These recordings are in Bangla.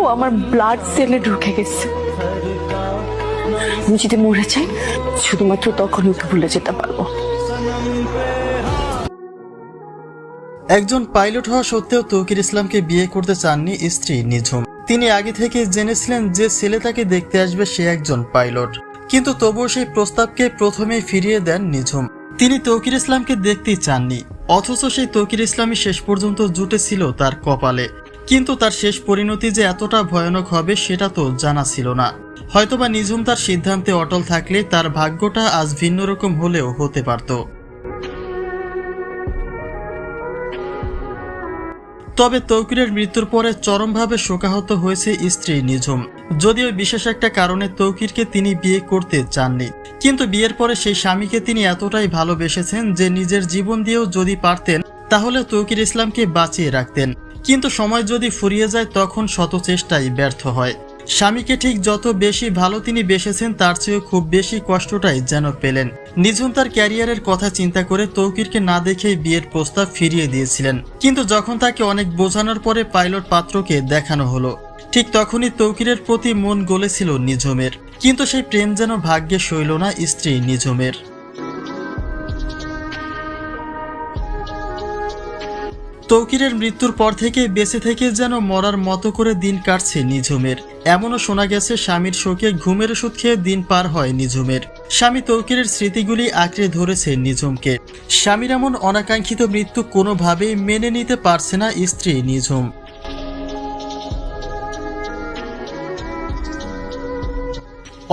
ও আমার ব্লাড সেলে ঢুকে গেছে। আমি যদি মরে যাই, শুধুমাত্র তখন ওকে ভুলে যেতে পারব। একজন পাইলট হওয়া সত্ত্বেও তৌকির ইসলামকে বিয়ে করতে চাননি স্ত্রী নিঝুম। তিনি আগে থেকে জেনেছিলেন যে ছেলে তাকে দেখতে আসবে সে একজন পাইলট। কিন্তু তবুও সেই প্রস্তাবকে প্রথমেই ফিরিয়ে দেন নিঝুম। তিনি তৌকির ইসলামকে দেখতেই চাননি, অথচ সেই তৌকির ইসলামই শেষ পর্যন্ত জুটেছিল তার কপালে। কিন্তু তার শেষ পরিণতি যে এতটা ভয়ানক হবে সেটা তো জানা ছিল না। হয়তোবা নিঝুম তার সিদ্ধান্তে অটল থাকলে তার ভাগ্যটা আজ ভিন্ন রকম হলেও হতে পারত। তবে তৌকিরের মৃত্যুর পরে চরমভাবে শোকাহত হয়েছে স্ত্রী নিঝুম। যদিও বিশেষ একটা কারণে তৌকিরকে তিনি বিয়ে করতে চাননি। কিন্তু বিয়ের পরে সেই স্বামীকে তিনি এতটাই ভালোবেসেছেন যে নিজের জীবন দিয়েও যদি পারতেন, তাহলে তৌকির ইসলামকে বাঁচিয়ে রাখতেন। কিন্তু সময় যদি ফুরিয়ে যায়, তখন শত চেষ্টাই ব্যর্থ হয়। স্বামীকে ঠিক যত বেশি ভালো তিনি বেসেছেন, তার চেয়েও খুব বেশি কষ্টটাই যেন পেলেন। নিঝুম তার ক্যারিয়ারের কথা চিন্তা করে তৌকিরকে না দেখেই বিয়ের প্রস্তাব ফিরিয়ে দিয়েছিলেন। কিন্তু যখন তাকে অনেক বোঝানোর পরে পাইলট পাত্রকে দেখানো হলো, ঠিক তখনই তৌকিরের প্রতি মন গলেছিল নিঝুমের। কিন্তু সেই প্রেম যেন ভাগ্যে সইল না স্ত্রী নিঝুমের। তৌকিরের মৃত্যুর পর থেকে বেঁচে থেকে যেন মরার মতো করে দিন কাটছে নিঝুমের। এমনও শোনা গেছে স্বামীর শোকে ঘুমের ওষুধ খেয়ে দিন পার হয় নিঝুমের। স্বামী তৌকিরের স্মৃতিগুলি আঁকড়ে ধরেছে নিঝুমকে। স্বামীর এমন অনাকাঙ্ক্ষিত মৃত্যু কোনোভাবেই মেনে নিতে পারছে না স্ত্রী নিঝুম।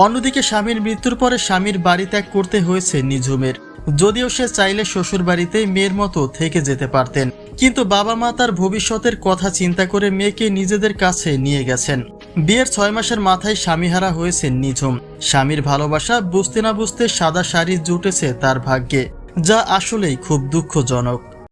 অন্যদিকে স্বামীর মৃত্যুর পরে স্বামীর বাড়ি ত্যাগ করতে হয়েছে নিঝুমের। যদিও সে চাইলে শ্বশুর বাড়িতেই মেয়ের মতো থেকে যেতে পারতেন। কিন্তু বাবা মা তার ভবিষ্যতের কথা চিন্তা করে মেয়েকে নিজেদের কাছে নিয়ে গেছেন। বিয়ের ছয় মাসের মাথায় স্বামীহারা হয়েছেন নিঝুম। স্বামীর ভালোবাসা বুঝতে না বুঝতে সাদা শাড়ি জুটেছে তার ভাগ্যে, যা আসলেই খুব দুঃখজনক।